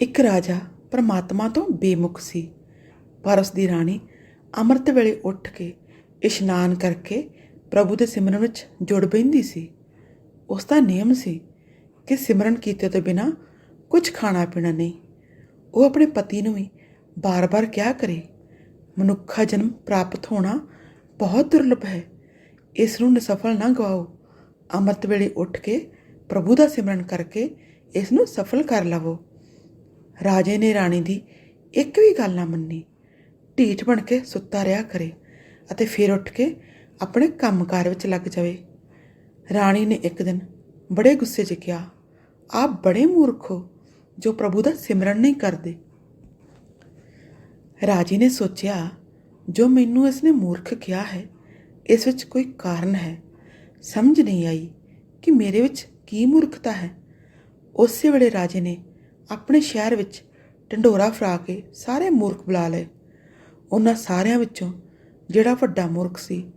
ਇੱਕ ਰਾਜਾ ਪਰਮਾਤਮਾ ਤੋਂ ਬੇਮੁਖ ਸੀ। ਪਰ ਉਸ ਦੀ ਰਾਣੀ ਅੰਮ੍ਰਿਤ ਵੇਲੇ ਉੱਠ ਕੇ ਇਸ਼ਨਾਨ ਕਰਕੇ ਪ੍ਰਭੂ ਦੇ ਸਿਮਰਨ ਵਿੱਚ ਜੁੜ ਬੈਂਦੀ ਸੀ। ਉਸ ਦਾ ਨਿਯਮ ਸੀ ਕਿ ਸਿਮਰਨ ਕੀਤੇ ਤੋਂ ਬਿਨਾ ਕੁਝ ਖਾਣਾ ਪੀਣਾ ਨਹੀਂ। ਉਹ ਆਪਣੇ ਪਤੀ ਨੂੰ ਵੀ ਬਾਰ-ਬਾਰ ਕਿਹਾ ਕਰੇ, ਮਨੁੱਖਾ ਜਨਮ ਪ੍ਰਾਪਤ ਹੋਣਾ ਬਹੁਤ ਦੁਰਲਭ ਹੈ। ਇਸ ਨੂੰ ਨਿਸਫਲ ਨਾ ਗਵਾਓ। ਅੰਮ੍ਰਿਤ ਵੇਲੇ ਉੱਠ ਕੇ ਪ੍ਰਭੂ ਦਾ ਸਿਮਰਨ ਕਰਕੇ ਇਸ ਨੂੰ ਸਫਲ ਕਰ ਲਵੋ। ਰਾਜੇ ਨੇ ਰਾਣੀ ਦੀ ਇੱਕ ਵੀ ਗੱਲ ਨਾ ਮੰਨੀ। ਢੀਠ ਬਣ ਕੇ ਸੁੱਤਾ ਰਿਹਾ ਕਰੇ ਅਤੇ ਫਿਰ ਉੱਠ ਕੇ ਆਪਣੇ ਕੰਮਕਾਰ ਵਿੱਚ ਲੱਗ ਜਾਵੇ। ਰਾਣੀ ਨੇ ਇੱਕ ਦਿਨ ਬੜੇ ਗੁੱਸੇ 'ਚ ਕਿਹਾ, ਆਪ ਬੜੇ ਮੂਰਖ ਹੋ, ਜੋ ਪ੍ਰਭੂ ਦਾ ਸਿਮਰਨ ਨਹੀਂ ਕਰਦੇ। ਰਾਜੇ ਨੇ ਸੋਚਿਆ, ਜੋ ਮੈਨੂੰ ਇਸਨੇ ਮੂਰਖ ਕਿਹਾ ਹੈ, ਇਸ ਵਿੱਚ ਕੋਈ ਕਾਰਨ ਹੈ। ਸਮਝ ਨਹੀਂ ਆਈ ਕਿ ਮੇਰੇ ਵਿੱਚ ਕੀ ਮੂਰਖਤਾ ਹੈ। ਉਸੇ ਵੇਲੇ ਰਾਜੇ ਨੇ ਆਪਣੇ ਸ਼ਹਿਰ ਵਿੱਚ ਢੰਡੋਰਾ ਫਰਾ ਕੇ ਸਾਰੇ ਮੂਰਖ ਬੁਲਾ ਲਏ। ਉਹਨਾਂ ਸਾਰਿਆਂ ਵਿੱਚੋਂ ਜਿਹੜਾ ਵੱਡਾ ਮੂਰਖ ਸੀ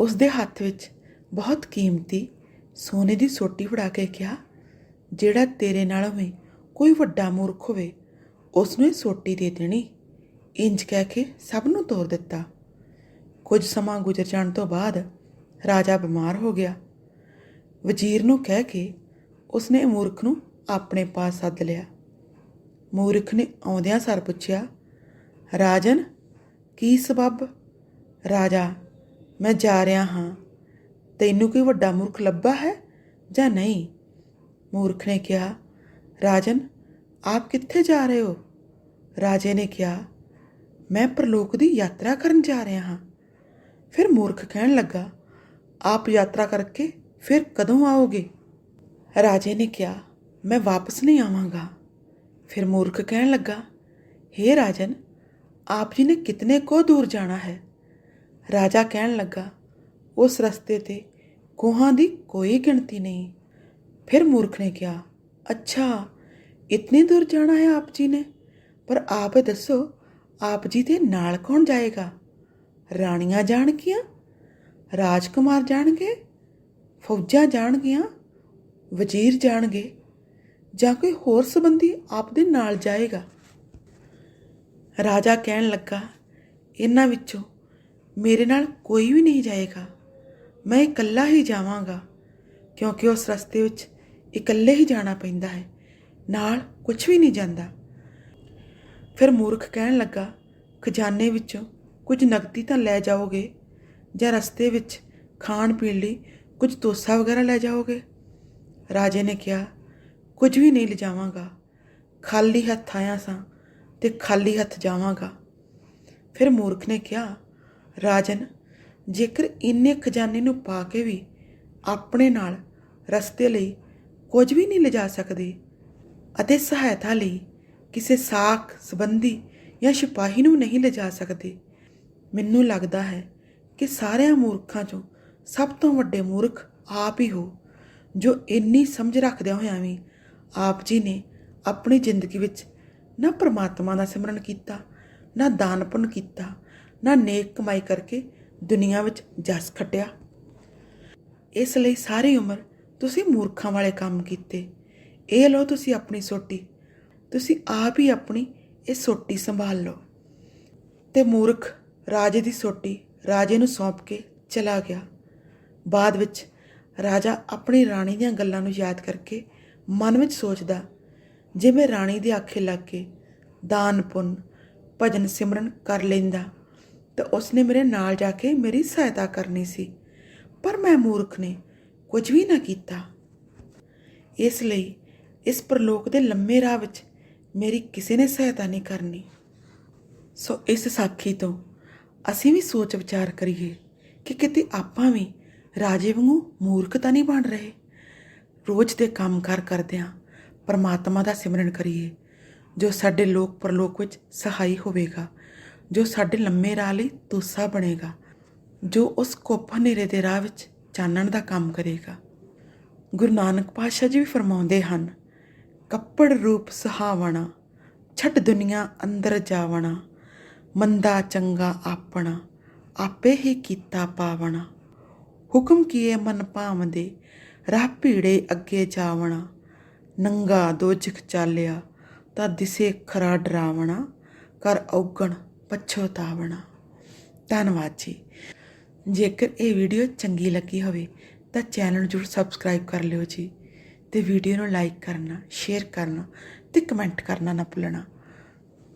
ਉਸ ਦੇ ਹੱਥ ਵਿੱਚ ਬਹੁਤ ਕੀਮਤੀ ਸੋਨੇ ਦੀ ਸੋਟੀ ਫੜਾ ਕੇ ਕਿਹਾ, ਜਿਹੜਾ ਤੇਰੇ ਨਾਲੋਂ ਵੀ ਕੋਈ ਵੱਡਾ ਮੂਰਖ ਹੋਵੇ ਉਸ ਨੂੰ ਇਹ ਸੋਟੀ ਦੇ ਦੇਣੀ। ਇੰਜ ਕਹਿ ਕੇ ਸਭ ਨੂੰ ਤੋਰ ਦਿੱਤਾ। ਕੁਝ ਸਮਾਂ ਗੁਜ਼ਰ ਜਾਣ ਤੋਂ ਬਾਅਦ ਰਾਜਾ ਬਿਮਾਰ ਹੋ ਗਿਆ। ਵਜ਼ੀਰ ਨੂੰ ਕਹਿ ਕੇ ਉਸਨੇ ਮੂਰਖ ਨੂੰ ਆਪਣੇ ਪਾਸ ਸੱਦ ਲਿਆ। ਮੂਰਖ ਨੇ ਆਉਂਦਿਆਂ ਸਰ ਪੁੱਛਿਆ, ਰਾਜਨ, ਕੀ ਸਬਬ? ਰਾਜਾ, ਮੈਂ ਜਾ ਰਿਹਾ ਹਾਂ। ਤੈਨੂੰ ਕੋਈ ਵੱਡਾ ਮੂਰਖ ਲੱਭਾ ਹੈ ਜਾਂ ਨਹੀਂ? ਮੂਰਖ ਨੇ ਕਿਹਾ, ਰਾਜਨ, ਆਪ ਕਿੱਥੇ ਜਾ ਰਹੇ ਹੋ? ਰਾਜੇ ਨੇ ਕਿਹਾ, ਮੈਂ ਪ੍ਰਲੋਕ ਦੀ ਯਾਤਰਾ ਕਰਨ ਜਾ ਰਿਹਾ ਹਾਂ। ਫਿਰ ਮੂਰਖ ਕਹਿਣ ਲੱਗਾ, ਆਪ ਯਾਤਰਾ ਕਰਕੇ ਫਿਰ ਕਦੋਂ ਆਓਗੇ? ਰਾਜੇ ਨੇ ਕਿਹਾ ਮੈਂ ਵਾਪਸ ਨਹੀਂ ਆਵਾਂਗਾ। ਫਿਰ ਮੂਰਖ ਕਹਿਣ ਲੱਗਾ हे ਰਾਜਨ, ਆਪ ਜੀ ਨੇ ਕਿਤਨੇ ਕੋ ਦੂਰ ਜਾਣਾ ਹੈ? ਰਾਜਾ ਕਹਿਣ ਲੱਗਾ, ਉਸ ਰਸਤੇ ਤੇ ਕੋਹਾਂ ਦੀ ਕੋਈ ਗਿਣਤੀ ਨਹੀਂ। ਫਿਰ ਮੂਰਖ ਨੇ ਕਿਹਾ, ਅੱਛਾ, ਇਤਨੀ ਦੂਰ ਜਾਣਾ ਹੈ ਆਪ ਜੀ ਨੇ? ਪਰ ਆਪ ਦੱਸੋ, ਆਪ ਜੀ ਦੇ ਨਾਲ ਕੌਣ ਜਾਏਗਾ? ਰਾਣੀਆਂ ਜਾਣਗੀਆਂ? ਰਾਜਕੁਮਾਰ ਜਾਣਗੇ? ਫੌਜਾਂ ਜਾਣਗੀਆਂ? ਵਜ਼ੀਰ ਜਾਣਗੇ? ਜਾਂ ਕੋਈ ਹੋਰ ਸੰਬੰਧੀ ਆਪ ਦੇ ਨਾਲ ਜਾਏਗਾ? ਰਾਜਾ ਕਹਿਣ ਲੱਗਾ, ਇਹਨਾਂ ਵਿੱਚੋਂ ਮੇਰੇ ਨਾਲ ਕੋਈ ਵੀ ਨਹੀਂ ਜਾਏਗਾ। ਮੈਂ ਇਕੱਲਾ ਹੀ ਜਾਵਾਂਗਾ, ਕਿਉਂਕਿ ਉਸ ਰਸਤੇ ਵਿੱਚ ਇਕੱਲੇ ਹੀ ਜਾਣਾ ਪੈਂਦਾ ਹੈ, ਨਾਲ ਕੁਝ ਵੀ ਨਹੀਂ ਜਾਂਦਾ। ਫਿਰ ਮੂਰਖ ਕਹਿਣ ਲੱਗਾ, ਖਜ਼ਾਨੇ ਵਿੱਚੋਂ ਕੁਝ ਨਕਦੀ ਤਾਂ ਲੈ ਜਾਓਗੇ, ਜਾਂ ਰਸਤੇ ਵਿੱਚ ਖਾਣ ਪੀਣ ਲਈ ਕੁਝ ਤੋਸਾ ਵਗੈਰਾ ਲੈ ਜਾਓਗੇ? ਰਾਜੇ ਨੇ ਕਿਹਾ ਕੁਝ ਵੀ ਨਹੀਂ ਲਿਜਾਵਾਂਗਾ। ਖਾਲੀ ਹੱਥ ਆਇਆ ਸਾਂ ਤੇ ਖਾਲੀ ਹੱਥ ਜਾਵਾਂਗਾ। ਫਿਰ ਮੂਰਖ ਨੇ ਕਿਹਾ, ਰਾਜਨ, ਜੇਕਰ ਇੰਨੇ ਖਜ਼ਾਨੇ ਨੂੰ ਪਾ ਕੇ ਵੀ ਆਪਣੇ ਨਾਲ ਰਸਤੇ ਲਈ ਕੁਝ ਵੀ ਨਹੀਂ ਲਿਜਾ ਸਕਦੇ ਅਤੇ ਸਹਾਇਤਾ ਲਈ ਕਿਸੇ ਸਾਖ, ਸੰਬੰਧੀ ਜਾਂ ਸਿਪਾਹੀ ਨੂੰ ਨਹੀਂ ਲਿਜਾ ਸਕਦੇ, ਮੈਨੂੰ ਲੱਗਦਾ ਹੈ ਕਿ ਸਾਰਿਆਂ ਮੂਰਖਾਂ ਚੋਂ ਸਭ ਤੋਂ ਵੱਡੇ ਮੂਰਖ ਆਪ ਹੀ ਹੋ, ਜੋ ਇੰਨੀ ਸਮਝ ਰੱਖਦਿਆਂ ਹੋਇਆਂ ਵੀ ਆਪ ਜੀ ਨੇ ਆਪਣੀ ਜ਼ਿੰਦਗੀ ਵਿੱਚ ਨਾ ਪ੍ਰਮਾਤਮਾ ਦਾ ਸਿਮਰਨ ਕੀਤਾ, ਨਾ ਦਾਨ ਪੁੰਨ ਕੀਤਾ, ਨਾ ਨੇਕ ਕਮਾਈ ਕਰਕੇ ਦੁਨੀਆ ਵਿੱਚ ਜਸ ਖੱਟਿਆ। ਇਸ ਲਈ ਸਾਰੀ ਉਮਰ ਤੁਸੀਂ ਮੂਰਖਾਂ ਵਾਲੇ ਕੰਮ ਕੀਤੇ। ਇਹ ਲਓ ਤੁਸੀਂ ਆਪਣੀ ਸੋਟੀ, ਤੁਸੀਂ ਆਪ ਹੀ ਆਪਣੀ ਇਹ ਸੋਟੀ ਸੰਭਾਲ ਲਓ। ਤੇ ਮੂਰਖ ਰਾਜੇ ਦੀ ਸੋਟੀ ਰਾਜੇ ਨੂੰ ਸੌਂਪ ਕੇ ਚਲਾ ਗਿਆ। ਬਾਅਦ ਵਿੱਚ ਰਾਜਾ ਆਪਣੀ ਰਾਣੀ ਦੀਆਂ ਗੱਲਾਂ ਨੂੰ ਯਾਦ ਕਰਕੇ ਮਨ ਵਿੱਚ ਸੋਚਦਾ, ਜੇ ਮੈਂ ਰਾਣੀ ਦੇ ਆਖੇ ਲੱਗ ਕੇ ਦਾਨ, ਪੁੰਨ, ਭਜਨ, ਸਿਮਰਨ ਕਰ ਲੈਂਦਾ, ਤਾਂ ਉਸਨੇ ਮੇਰੇ ਨਾਲ ਜਾ ਕੇ ਮੇਰੀ ਸਹਾਇਤਾ ਕਰਨੀ ਸੀ। ਪਰ ਮੈਂ ਮੂਰਖ ਨੇ ਕੁਝ ਵੀ ਨਾ ਕੀਤਾ। ਇਸ ਲਈ ਇਸ ਪ੍ਰਲੋਕ ਦੇ ਲੰਮੇ ਰਾਹ ਵਿੱਚ ਮੇਰੀ ਕਿਸੇ ਨੇ ਸਹਾਇਤਾ ਨਹੀਂ ਕਰਨੀ। ਸੋ ਇਸ ਸਾਖੀ ਤੋਂ ਅਸੀਂ ਵੀ ਸੋਚ ਵਿਚਾਰ ਕਰੀਏ ਕਿ ਕਿਤੇ ਆਪਾਂ ਵੀ ਰਾਜੇ ਵਾਂਗੂ ਮੂਰਖ ਤਾਂ ਨਹੀਂ ਬਣ ਰਹੇ। ਰੋਜ਼ ਦੇ ਕੰਮ ਕਾਰ ਕਰਦਿਆਂ ਪਰਮਾਤਮਾ ਦਾ ਸਿਮਰਨ ਕਰੀਏ, ਜੋ ਸਾਡੇ ਲੋਕ ਪਰਲੋਕ ਵਿੱਚ ਸਹਾਈ ਹੋਵੇਗਾ, ਜੋ ਸਾਡੇ ਲੰਮੇ ਰਾਹ ਲਈ ਤੁਸਾ ਬਣੇਗਾ, ਜੋ ਉਸ ਕੋਪ ਹਨੇਰੇ ਦੇ ਰਾਹ ਵਿੱਚ ਚਾਨਣ ਦਾ ਕੰਮ ਕਰੇਗਾ। ਗੁਰੂ ਨਾਨਕ ਪਾਤਸ਼ਾਹ ਜੀ ਵੀ ਫਰਮਾਉਂਦੇ ਹਨ, ਕੱਪੜ ਰੂਪ ਸਹਾਵਣਾ, ਛੱਡ ਦੁਨੀਆ ਅੰਦਰ ਜਾਵਣਾ, ਮੰਦਾ ਚੰਗਾ ਆਪਣਾ, ਆਪੇ ਹੀ ਕੀਤਾ ਪਾਵਣਾ। ਹੁਕਮ ਕੀਏ ਮਨ ਭਾਵਦੇ ਰਾਹ ਭੀੜੇ ਅੱਗੇ ਜਾਵਣਾ, ਨੰਗਾ ਦੋਜਖ ਚਾਲਿਆ, ਤਾਂ ਦਿਸੇ ਖਰਾ ਡਰਾਵਣਾ ਕਰ ਔਗਣ ਪਛਤਾਵਣਾ ਧੰਨਵਾਦ ਜੀ। ਜੇਕਰ ਇਹ ਵੀਡੀਓ ਚੰਗੀ ਲੱਗੀ ਹੋਵੇ, ਤਾਂ ਚੈਨਲ ਨੂੰ ਜ਼ਰੂਰ ਸਬਸਕ੍ਰਾਈਬ ਕਰ ਲਿਓ ਜੀ ਤੇ ਵੀਡੀਓ ਨੂੰ ਲਾਈਕ ਕਰਨਾ, ਸ਼ੇਅਰ ਕਰਨਾ ਤੇ ਕਮੈਂਟ ਕਰਨਾ ਨਾ ਭੁੱਲਣਾ।